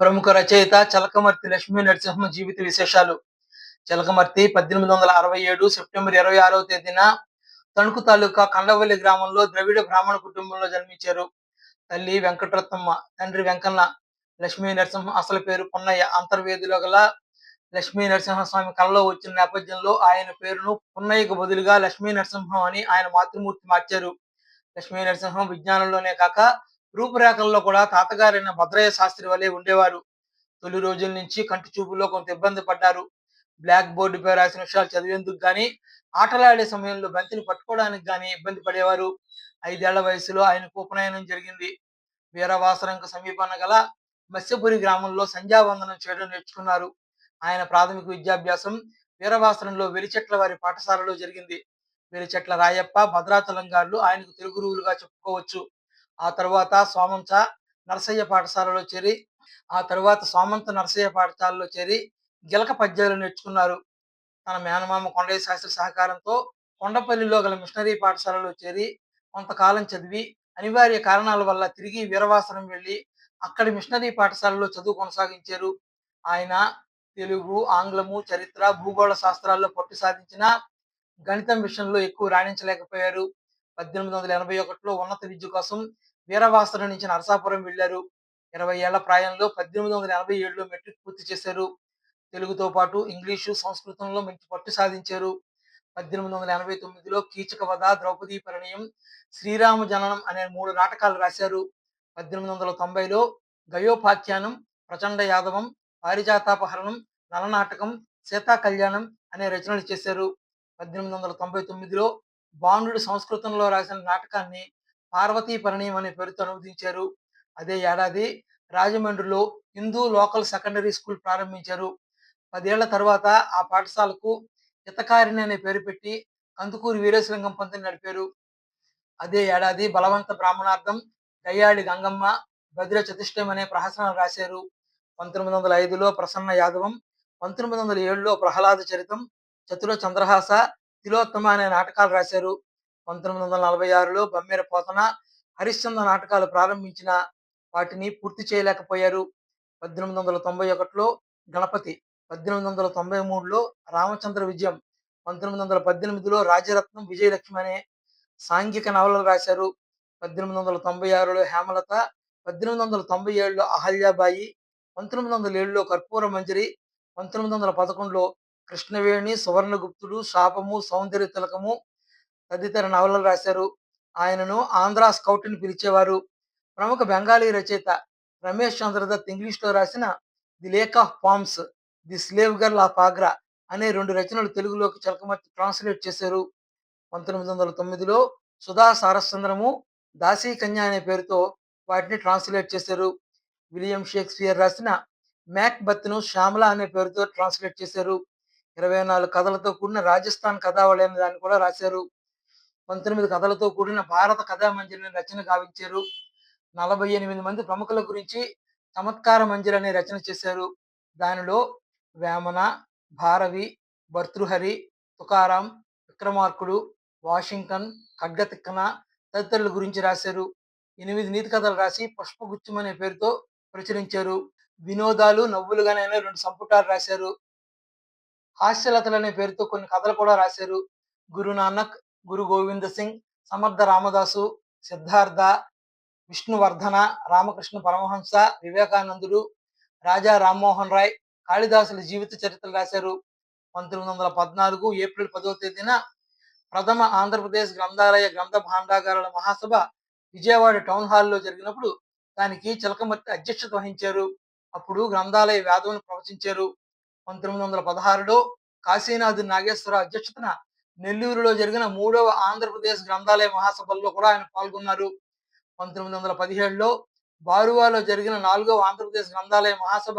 ప్రముఖ రచయిత చలకమర్తి లక్ష్మీ నరసింహ జీవిత విశేషాలు. చిలకమర్తి పద్దెనిమిది వందల అరవై ఏడు సెప్టెంబర్ ఇరవై ఆరవ తేదీన తణుకు తాలూకా కండవల్లి గ్రామంలో ద్రవిడ బ్రాహ్మణ కుటుంబంలో జన్మించారు. తల్లి వెంకటరత్నమ్మ తండ్రి వెంకన్న లక్ష్మీ నరసింహ అసలు పేరు పున్నయ్య. అంతర్వేదిలో గల లక్ష్మీ నరసింహస్వామి కళలో వచ్చిన నేపథ్యంలో ఆయన పేరును పున్నయ్యకు బదులుగా లక్ష్మీ నరసింహం అని ఆయన మాతృమూర్తి మార్చారు. లక్ష్మీ నరసింహం విజ్ఞానంలోనే కాక రూపురేఖల్లో కూడా తాతగారైన భద్రయ్య శాస్త్రి వలె ఉండేవారు. తొలి రోజుల నుంచి కంటి చూపులో కొంత ఇబ్బంది పడ్డారు. బ్లాక్ బోర్డుపై రాసిన విషయాలు చదివేందుకు కానీ ఆటలాడే సమయంలో బంతిని పట్టుకోవడానికి కానీ ఇబ్బంది పడేవారు. ఐదేళ్ళ వయసులో ఆయనకు ఉపనయనం జరిగింది. వీరవాసరంకు సమీపాన గల మత్స్యపురి గ్రామంలో సంధ్యావందనం చేయడం నేర్చుకున్నారు. ఆయన ప్రాథమిక విద్యాభ్యాసం వీరవాసరంలో వెలిచెట్ల వారి పాఠశాలలో జరిగింది. వెలిచెట్ల రాయప్ప భద్రాచలం గారు ఆయనకు తెలుగు గురువులుగా చెప్పుకోవచ్చు. ఆ తర్వాత సోమంచ నరసయ్య పాఠశాలలో చేరి ఆ తర్వాత సోమంత నరసయ్య పాఠశాలలో చేరి గిలక పద్యాలు నేర్చుకున్నారు. తన మేనమామ కొండయ్య శాస్త్రి సహకారంతో కొండపల్లిలో గల మిషనరీ పాఠశాలలో చేరి కొంతకాలం చదివి అనివార్య కారణాల వల్ల తిరిగి వీరవాసనం వెళ్ళి అక్కడి మిషనరీ పాఠశాలలో చదువు కొనసాగించారు. ఆయన తెలుగు ఆంగ్లము చరిత్ర భూగోళ శాస్త్రాల్లో పట్టు సాధించిన గణితం విషయంలో ఎక్కువ రాణించలేకపోయారు. పద్దెనిమిది వందల ఎనభై ఒకటిలో ఉన్నత విద్య కోసం వీరవాసరం నుంచి నరసాపురం వెళ్ళారు. ఇరవై ఏళ్ళ ప్రాయంలో పద్దెనిమిది వందల ఎనభై ఏడులో మెట్రిక్ పూర్తి చేశారు. తెలుగుతో పాటు ఇంగ్లీషు సంస్కృతంలో మంచి పట్టు సాధించారు. పద్దెనిమిది వందల ఎనభై తొమ్మిదిలో కీచక వధ ద్రౌపది పరిణయం శ్రీరామ జననం అనే మూడు నాటకాలు రాశారు. పద్దెనిమిది వందల తొంభైలో గయోపాఖ్యానం ప్రచండ యాదవం పారిజాతాపహరణం నలనాటకం సీతా కళ్యాణం అనే రచనలు చేశారు. పద్దెనిమిది వందల తొంభై తొమ్మిదిలో బాణుడు సంస్కృతంలో రాసిన నాటకాన్ని పార్వతీ పరిణయం అనే పేరుతో అనువదించారు. అదే ఏడాది రాజమండ్రిలో హిందూ లోకల్ సెకండరీ స్కూల్ ప్రారంభించారు. పదేళ్ళ తర్వాత ఆ పాఠశాలకు హితకారిణి అనే పేరు పెట్టి కందుకూరి వీరేశలింగం పంతుని నడిపారు. అదే ఏడాది బలవంత బ్రాహ్మణార్థం గయ్యాడి గంగమ్మ భద్ర చతుష్టయం అనే ప్రహసనాలు రాశారు. పంతొమ్మిది వందల ఐదులో ప్రసన్న యాదవం పంతొమ్మిది వందల ఏడులో ప్రహ్లాద చరితం చతుర చంద్రహాస తిలోత్తమ అనే నాటకాలు రాశారు. పంతొమ్మిది వందల నలభై ఆరులో బమ్మెర పోతన హరిశ్చంద్ర నాటకాలు ప్రారంభించిన వాటిని పూర్తి చేయలేకపోయారు. పద్దెనిమిది వందల తొంభై ఒకటిలో గణపతి పద్దెనిమిది వందల తొంభై మూడులో రామచంద్ర విజయం పంతొమ్మిది వందల పద్దెనిమిదిలో రాజరత్నం విజయలక్ష్మి అనే సాంఘిక నవలలు రాశారు. పద్దెనిమిది వందల తొంభై ఆరులో హేమలత పద్దెనిమిది వందల తొంభై ఏడులో అహల్యాబాయి పంతొమ్మిది వందల ఏడులో కర్పూర మంజరి పంతొమ్మిది వందల పదకొండులో కృష్ణవేణి సువర్ణగుప్తుడు శాపము సౌందర్య తిలకము తదితర నవలలు రాశారు. ఆయనను ఆంధ్ర స్కౌట్ అని పిలిచేవారు. ప్రముఖ బెంగాలీ రచయిత రమేష్ చంద్రదత్ ఇంగ్లీష్లో రాసిన the lake of palms the slave girl of Agra అనే రెండు రచనలు తెలుగులోకి చలకమర్చి ట్రాన్స్లేట్ చేశారు. పంతొమ్మిది వందల తొమ్మిదిలో సుధా సారస్చంద్రము దాసీ కన్య అనే పేరుతో వాటిని ట్రాన్స్లేట్ చేశారు. విలియం షేక్స్పియర్ రాసిన మ్యాక్ బత్ను శ్యామల అనే పేరుతో ట్రాన్స్లేట్ చేశారు. ఇరవై నాలుగు కథలతో కూడిన రాజస్థాన్ కథావళి అనే దాన్ని కూడా రాశారు. పంతొమ్మిది కథలతో కూడిన భారత కథా మంజరిని రచన గావించారు. నలభై ఎనిమిది మంది ప్రముఖుల గురించి చమత్కార మంజరి అనే రచన చేశారు. దానిలో వేమన భారవి భర్తృహరి తుకారాం విక్రమార్కుడు వాషింగ్టన్ ఖడ్గతిక్కన తదితరుల గురించి రాశారు. ఎనిమిది నీతి కథలు రాసి పుష్పగుచ్చం అనే పేరుతో ప్రచురించారు. వినోదాలు నవ్వులుగానైనా రెండు సంపుటాలు రాశారు. హాస్యలతలు అనే పేరుతో కొన్ని కథలు కూడా రాశారు. గురు నానక్ గురు గోవింద సింగ్ సమర్థ రామదాసు సిద్ధార్థ విష్ణువర్ధన రామకృష్ణ పరమహంస వివేకానందుడు రాజా రామ్మోహన్ రాయ్ కాళిదాసుల జీవిత చరిత్రలు రాశారు. పంతొమ్మిది వందల పద్నాలుగు ఏప్రిల్ పదో తేదీన ప్రథమ ఆంధ్రప్రదేశ్ గ్రంథాలయ గ్రంథ భాండాగారాల మహాసభ విజయవాడ టౌన్ హాల్లో జరిగినప్పుడు దానికి చిలకమర్తి అధ్యక్షత వహించారు. అప్పుడు గ్రంథాలయ వ్యాధులను ప్రవచించారు. పంతొమ్మిది వందల పదహారులో కాశీనాథ్ నాగేశ్వర అధ్యక్షతన నెల్లూరులో జరిగిన మూడవ ఆంధ్రప్రదేశ్ గ్రంథాలయ మహాసభల్లో కూడా ఆయన పాల్గొన్నారు. పంతొమ్మిది వందల పదిహేడులో బారువాలో జరిగిన నాలుగవ ఆంధ్రప్రదేశ్ గ్రంథాలయ మహాసభ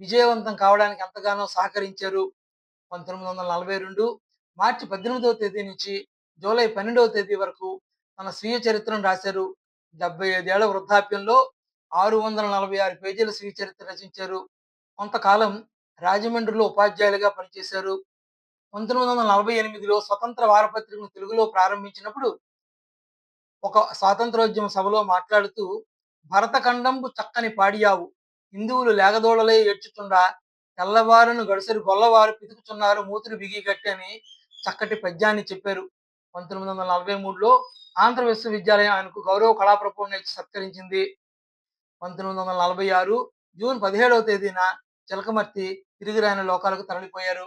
విజయవంతం కావడానికి ఎంతగానో సహకరించారు. పంతొమ్మిది వందల నలభై రెండు మార్చి పద్దెనిమిదవ తేదీ నుంచి జూలై పన్నెండవ తేదీ వరకు తన స్వీయ చరిత్రను రాశారు. డెబ్బై ఐదేళ్ళ వృద్ధాప్యంలో ఆరు వందల నలభై ఆరు పేజీల స్వీయ చరిత్ర రచించారు. కొంతకాలం రాజమండ్రిలో ఉపాధ్యాయులుగా పనిచేశారు. పంతొమ్మిది వందల నలభై ఎనిమిదిలో స్వతంత్ర వారపత్రికను తెలుగులో ప్రారంభించినప్పుడు ఒక స్వాతంత్రోద్యమ సభలో మాట్లాడుతూ భరతఖండంబు చక్కని పాడియావు. హిందువులు లేగదోడలే ఏడ్చుచుండా తెల్లవారును గడుసరి గొల్లవారు పితుకుచున్నారు మూతులు బిగికట్టి అని చక్కటి పద్యాన్ని చెప్పారు. పంతొమ్మిది వందల నలభై మూడులో ఆంధ్ర విశ్వవిద్యాలయం ఆయనకు గౌరవ కళాప్రపూర్ణ ఇచ్చి సత్కరించింది. పంతొమ్మిది వందల నలభై ఆరు జూన్ పదిహేడవ తేదీన చిలకమర్తి తిరిగిరాని లోకాలకు తరలిపోయారు.